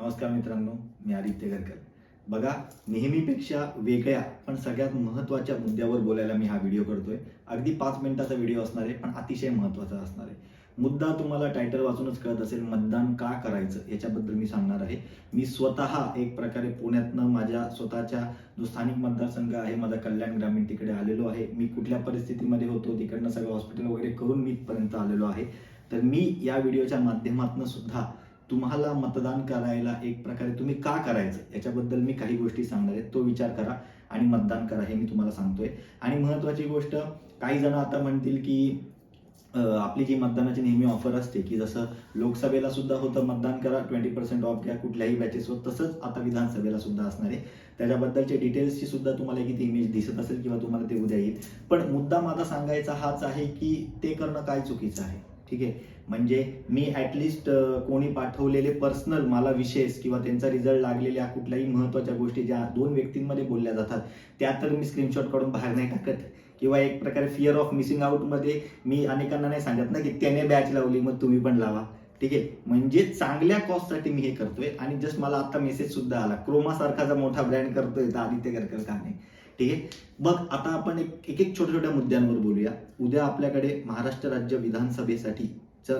नमस्कार मित्रांनो मी आदित्य गरकर बघा नेहमीपेक्षा वेगळ्या पण सगळ्यात महत्त्वाच्या मुद्द्यावर बोलायला मी हा व्हिडिओ करतोय. अगदी पाच मिनिटाचा व्हिडिओ असणार आहे पण अतिशय महत्त्वाचा असणार आहे. मुद्दा तुम्हाला टायटल वाचूनच कळत असेल मतदान का करायचं? याच्याबद्दल मी सांगणार आहे. मी स्वतः एक प्रकारे पुण्यातनं माझ्या स्वतःच्या जो स्थानिक मतदारसंघ आहे माझा कल्याण ग्रामीण तिकडे आलेलो आहे. मी कुठल्या परिस्थितीमध्ये होतो तिकडनं सगळं हॉस्पिटल वगैरे करून मी इथपर्यंत आलेलो आहे. तर मी या व्हिडिओच्या माध्यमातून सुद्धा तुम्हाला मतदान करायला एक प्रकारे तुम्ही का करायचं? याच्याबद्दल मी काही गोष्टी सांगणार आहे. तो विचार करा आणि मतदान करा हे मी तुम्हाला सांगतोय. आणि महत्वाची गोष्ट काही जण आता म्हणतील की आपली जी मतदानाची नेहमी ऑफर असते की जसं लोकसभेला सुद्धा होतं मतदान करा ट्वेंटी पर्सेंट ऑफ घ्या कुठल्याही बॅचेसवर तसंच आता विधानसभेला सुद्धा असणार आहे. त्याच्याबद्दलचे डिटेल्सची सुद्धा तुम्हाला एक इमेज दिसत असेल किंवा तुम्हाला ते उद्या येईल. पण मुद्दा माझा सांगायचा हाच आहे की ते करणं काय चुकीचं आहे? ठीक आहे? म्हणजे मी ॲटलिस्ट कोणी पाठवलेले पर्सनल मला विशेष किंवा त्यांचा रिझल्ट लागलेल्या कुठल्याही महत्त्वाच्या गोष्टी ज्या दोन व्यक्तींमध्ये बोलल्या जातात त्या तर मी स्क्रीनशॉट काढून बाहेर नाही टाकत. किंवा एक प्रकारे फिअर ऑफ मिसिंग आउटमध्ये मी अनेकांना नाही सांगत ना की त्याने बॅच लावली मग तुम्ही पण लावा. ठीक आहे? म्हणजे चांगल्या कॉस्टसाठी मी हे करतोय आणि जस्ट मला आता मेसेज सुद्धा आला. क्रोमा जर मोठा ब्रँड करतोय तर आदित्य गरकर का नाही ठीक आहे बघ आता आपण एक एक एक छोट्या छोट्या मुद्द्यांवर बोलूया. उद्या आपल्याकडे महाराष्ट्र राज्य विधानसभेसाठी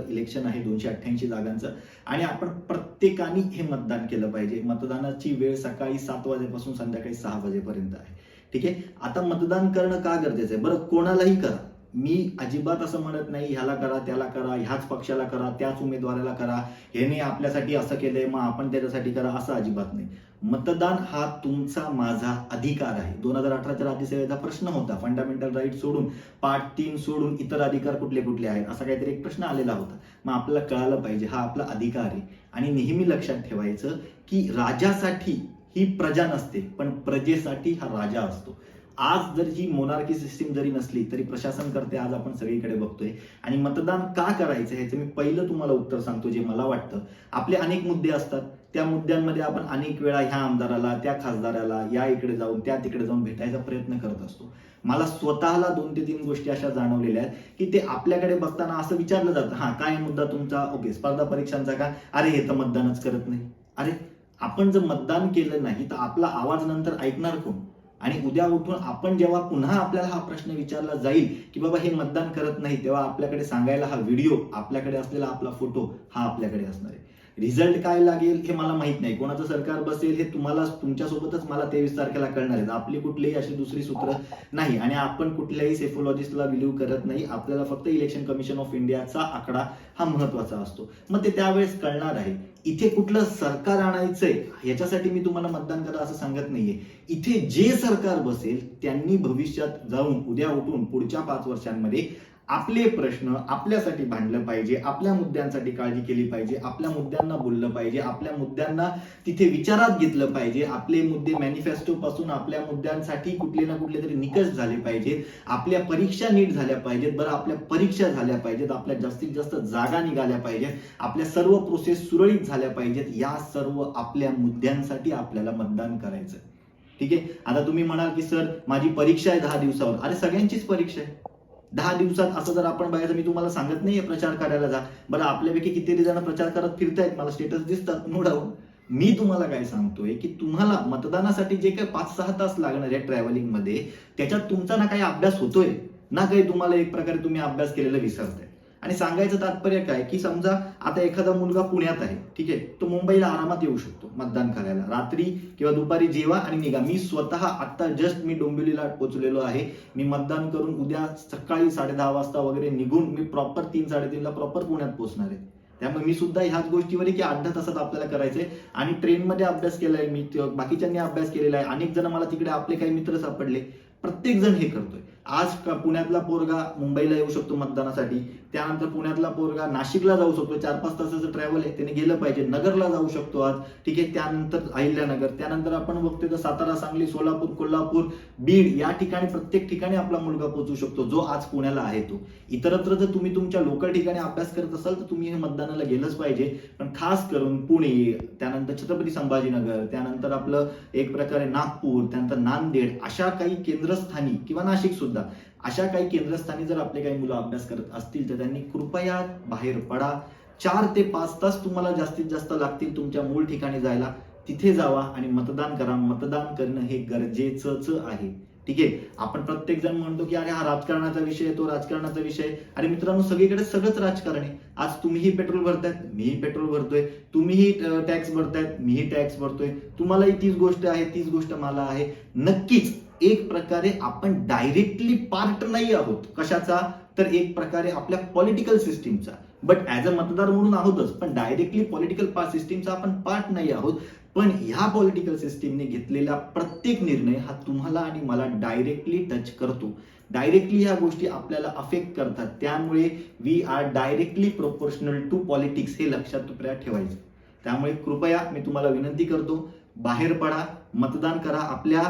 इलेक्शन आहे दोनशे अठ्ठ्याऐंशी जागांचं. आणि आपण प्रत्येकाने हे मतदान केलं पाहिजे. मतदानाची वेळ सकाळी सात वाजेपासून संध्याकाळी सहा वाजेपर्यंत आहे. ठीक आहे? आता मतदान करणं का गरजेचं आहे? बरं कोणालाही करा. मी अजिबात असं म्हणत नाही ह्याला करा त्याला करा ह्याच पक्षाला करा त्याच उमेदवाराला करा ह्याने आपल्यासाठी असं केलंय मग आपण त्याच्यासाठी करा असं अजिबात नाही. मतदान हा तुमचा माझा अधिकार आहे. दोन हजार अठराच्या राज्यसेवेचा प्रश्न होता फंडामेंटल राईट सोडून पार्ट तीन सोडून इतर अधिकार कुठले कुठले आहेत असा काहीतरी एक प्रश्न आलेला होता. मग आपल्याला कळालं पाहिजे हा आपला अधिकार आहे. आणि नेहमी लक्षात ठेवायचं की राजासाठी ही प्रजा नसते पण प्रजेसाठी हा राजा असतो. आज जर ही मोनार्की सिस्टीम जरी नसली तरी प्रशासन करते आज आपण सगळीकडे बघतोय. आणि मतदान का करायचं ह्याचं मी पहिलं तुम्हाला उत्तर सांगतो जे मला वाटतं. आपले अनेक मुद्दे असतात. त्या मुद्द्यांमध्ये आपण अनेक वेळा ह्या आमदाराला त्या खासदाराला या इकडे जाऊन त्या तिकडे जाऊन भेटायचा प्रयत्न करत असतो. मला स्वतःला दोन ते तीन गोष्टी अशा जाणवलेल्या आहेत की ते आपल्याकडे बघताना असं विचारलं जातं हा काय मुद्दा तुमचा? ओके स्पर्धा परीक्षांचा का? अरे हे तर मतदानच करत नाही. अरे आपण जर मतदान केलं नाही तर आपला आवाज नंतर ऐकणार कोण? आणि उद्या उठून आपण जेव्हा पुन्हा आपल्याला हा प्रश्न विचारला जाईल की बाबा हे मतदान करत नाही तेव्हा आपल्याकडे सांगायला हा व्हिडिओ आपल्याकडे असलेला आपला फोटो हा आपल्याकडे असणार आहे. रिझल्ट काय लागेल हे मला माहीत नाही. कोणाचं सरकार बसेल हे तुम्हाला तुमच्यासोबतच मला तेवीस तारखेला कळणार आहे आपली कुठलीही अशी दुसरी सूत्र नाही. आणि आपण कुठल्याही सेफोलॉजिस्टला बिलीव्ह करत नाही. आपल्याला फक्त इलेक्शन कमिशन ऑफ इंडियाचा आकडा हा महत्त्वाचा असतो. मग ते त्यावेळेस कळणार आहे. इथे कुठलं सरकार आणायचंय याच्यासाठी मी तुम्हाला मतदान करा असं सांगत नाहीये. इथे जे सरकार बसेल त्यांनी भविष्यात जाऊन उद्या उठून पुढच्या पाच वर्षांमध्ये आपले प्रश्न आपल्यासाठी भांडलं पाहिजे आपल्या मुद्द्यांसाठी काळजी केली पाहिजे आपल्या मुद्द्यांना बोललं पाहिजे आपल्या मुद्द्यांना तिथे विचारात घेतलं पाहिजे आपले मुद्दे मॅनिफेस्टो पासून आपल्या मुद्द्यांसाठी कुठले ना कुठले तरी निकष झाले पाहिजेत आपल्या परीक्षा नीट झाल्या पाहिजेत बरं आपल्या परीक्षा झाल्या पाहिजेत आपल्या जास्तीत जास्त जागा निघाल्या पाहिजेत आपल्या सर्व प्रोसेस सुरळीत झाल्या पाहिजेत या सर्व आपल्या मुद्द्यांसाठी आपल्याला मतदान करायचं ठीक आहे? आता तुम्ही म्हणाल की सर माझी परीक्षा आहे दहा दिवसावर. अरे सगळ्यांचीच परीक्षा आहे. दहा दिवसात असं जर आपण बघायचं मी तुम्हाला सांगत नाहीये प्रचार करायला जा. बरं आपल्यापैकी कितीतरी जण प्रचार करत फिरतायत मला स्टेटस दिसतात नो डाऊट मी तुम्हाला काय सांगतोय की तुम्हाला मतदानासाठी जे काही पाच सहा तास लागणार आहे ट्रॅव्हलिंगमध्ये त्याच्यात तुमचा ना काही अभ्यास होतोय? ना काही तुम्हाला एक प्रकारे तुम्ही अभ्यास केलेला विसरताय? आणि सांगायचं तात्पर्य काय की समजा आता एखादा मुलगा पुण्यात आहे ठीक आहे तो मुंबईला आरामात येऊ शकतो मतदान करायला. रात्री किंवा दुपारी जेवा आणि निघा. मी स्वतः आता जस्ट मी डोंबिवलीला पोचलेलो आहे. मी मतदान करून उद्या सकाळी साडे दहा वाजता वगैरे निघून मी प्रॉपर तीन साडेतीनला प्रॉपर पुण्यात पोहोचणार आहे. त्यामुळे मी सुद्धा ह्याच गोष्टीवर की आठ दहा तासात आपल्याला करायचंय. आणि ट्रेनमध्ये अभ्यास केलाय मी बाकीच्यांनी अभ्यास केलेला आहे. अनेक जण मला तिकडे आपले काही मित्र सापडले. प्रत्येक जण हे करतोय. आज पुण्यातला पोरगा मुंबईला येऊ शकतो मतदानासाठी त्यानंतर पुण्यातला पोरगा नाशिकला जाऊ शकतो. चार पाच तासाचं ट्रॅव्हल आहे त्याने गेलं पाहिजे. नगरला जाऊ शकतो आज. ठीक आहे त्यानंतर अहिल्यानगर. त्यानंतर आपण बघतोय तर सातारा सांगली सोलापूर कोल्हापूर बीड या ठिकाणी प्रत्येक ठिकाणी आपला मुलगा पोहोचू शकतो जो आज पुण्याला आहे तो. इतरत्र जर तुम्ही तुमच्या लोकल ठिकाणी अभ्यास करत असाल तर तुम्ही हे मतदानाला गेलंच पाहिजे. पण खास करून पुणे त्यानंतर छत्रपती संभाजीनगर त्यानंतर आपलं एक प्रकारे नागपूर त्यानंतर नांदेड अशा काही केंद्र केंद्रस्थानी किंवा नाशिक सुद्धा अशा काही केंद्रस्थानी जर आपले काही मुलं अभ्यास करत असतील तर त्यांनी कृपया बाहेर पडा. चार ते पाच तास तुम्हाला जास्तीत जास्त लागतील तुमच्या मूळ ठिकाणी जायला. तिथे जावा आणि मतदान करा. मतदान करणं हे गरजेचंच आहे. ठीक आहे? आपण प्रत्येक जण म्हणतो की अरे हा राजकारणाचा विषय तो राजकारणाचा विषय अरे मित्रांनो सगळीकडे सगळंच राजकारण आहे. आज तुम्हीही पेट्रोल भरतायत मीही पेट्रोल भरतोय. तुम्हीही टॅक्स भरतायत मीही टॅक्स भरतोय. तुम्हालाही तीच गोष्ट आहे तीच गोष्ट मला आहे. नक्कीच एक प्रकारे आपण डायरेक्टली पार्ट नाही आहोत. कशाचा? तर एक प्रकारे आपल्या पॉलिटिकल सिस्टीमचा बट ऍज अ मतदार म्हणून आहोतच पण डायरेक्टली पॉलिटिकल सिस्टीमचा आपण पार्ट नाही आहोत. पण ह्या पॉलिटिकल सिस्टीमने घेतलेला प्रत्येक निर्णय हा तुम्हाला आणि मला डायरेक्टली टच करतो. डायरेक्टली ह्या गोष्टी आपल्याला अफेक्ट करतात. त्यामुळे we are directly proportional to politics हे लक्षात तुपऱ्या ठेवायचं. त्यामुळे कृपया मी तुम्हाला विनंती करतो बाहेर पडा. मतदान करा. आपल्या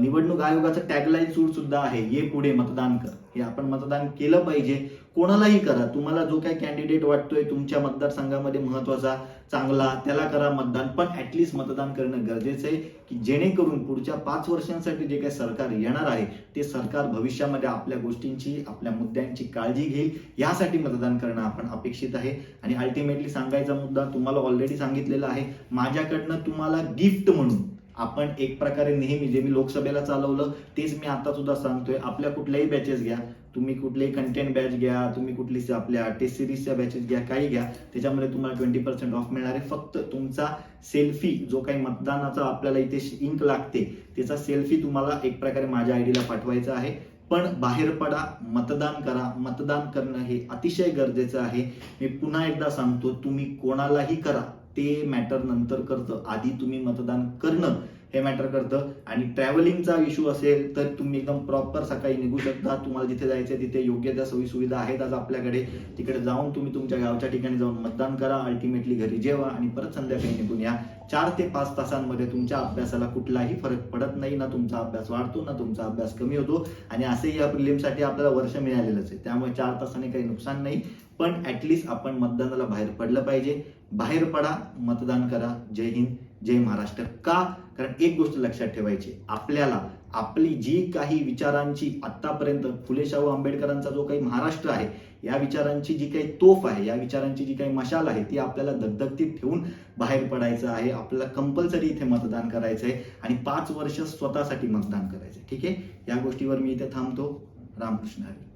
निवडणूक आयोगाचं टॅगलाईन सूट सुद्धा आहे. ये पुढे मतदान कर. हे आपण मतदान केलं पाहिजे. कोणालाही करा. तुम्हाला जो काही कॅन्डिडेट वाटतोय तुमच्या मतदारसंघामध्ये महत्त्वाचा चांगला त्याला करा मतदान. पण ऍटलिस्ट मतदान करणं गरजेचं आहे की जेणेकरून पुढच्या पाच वर्षांसाठी जे काही सरकार येणार आहे ते सरकार भविष्यामध्ये आपल्या गोष्टींची आपल्या मुद्द्यांची काळजी घेईल. यासाठी मतदान करणं आपण अपेक्षित आहे. आणि अल्टिमेटली सांगायचा मुद्दा तुम्हाला ऑलरेडी सांगितलेला आहे. माझ्याकडनं तुम्हाला गिफ्ट म्हणून. आपण एक प्रकारे नेहमी जे मी लोकसभेला चालवलं तेच मी आता सुद्धा सांगतोय. आपल्या कुठल्याही बॅचेस घ्या. तुम्ही कुठलेही कंटेंट बॅच घ्या तुम्ही कुठली आपल्या टेस्ट सिरीजच्या बॅचेस घ्या काही घ्या. त्याच्यामध्ये तुम्हाला ट्वेंटी पर्सेंट ऑफ मिळणार. आहे फक्त तुमचा सेल्फी जो काही मतदानाचा आपल्याला इथे इंक लागते त्याचा सेल्फी तुम्हाला एक प्रकारे माझ्या आयडीला पाठवायचा आहे. पण बाहेर पडा मतदान करा. मतदान करणं हे अतिशय गरजेचं आहे. मी पुन्हा एकदा सांगतो तुम्ही कोणालाही करा. ते मॅटर नंतर करतं. आधी तुम्ही मतदान करणं. हे मॅटर करतं. आणि ट्रॅव्हलिंगचा इश्यू असेल तर तुम्ही एकदम प्रॉपर सकाळी निघू शकता. तुम्हाला जिथे जायचं तिथे योग्य त्या सोयी सुविधा आहेत आज आपल्याकडे. तिकडे जाऊन तुम्ही तुमच्या गावच्या ठिकाणी जाऊन मतदान करा. अल्टिमेटली घरी जेवा आणि परत संध्याकाळी निघून या. चार ते पाच तासांमध्ये तुमच्या अभ्यासाला कुठलाही फरक पडत नाही. ना तुमचा अभ्यास वाढतो ना तुमचा अभ्यास कमी होतो. आणि असे या प्रिलिमसाठी आपल्याला वर्ष मिळालेलंच आहे. त्यामुळे चार तासाने काही नुकसान नाही. पण ऍटलिस्ट आपण मतदानाला बाहेर पडलं पाहिजे. बाहेर पडा मतदान करा. जय हिंद. जय महाराष्ट्र का? कारण एक गोष्ट लक्षात ठेवायची आपल्याला आपली जी काही विचारांची आतापर्यंत फुले शाहू आंबेडकरांचा जो काही महाराष्ट्र आहे या विचारांची जी काही तोफ आहे या विचारांची जी काही मशाल आहे ती आपल्याला दगदगतीत ठेवून बाहेर पडायचं आहे. आपल्याला कंपल्सरी इथे मतदान करायचं आहे आणि पाच वर्ष स्वतःसाठी मतदान करायचं आहे. ठीक आहे? या गोष्टीवर मी इथे थांबतो. रामकृष्ण हरी.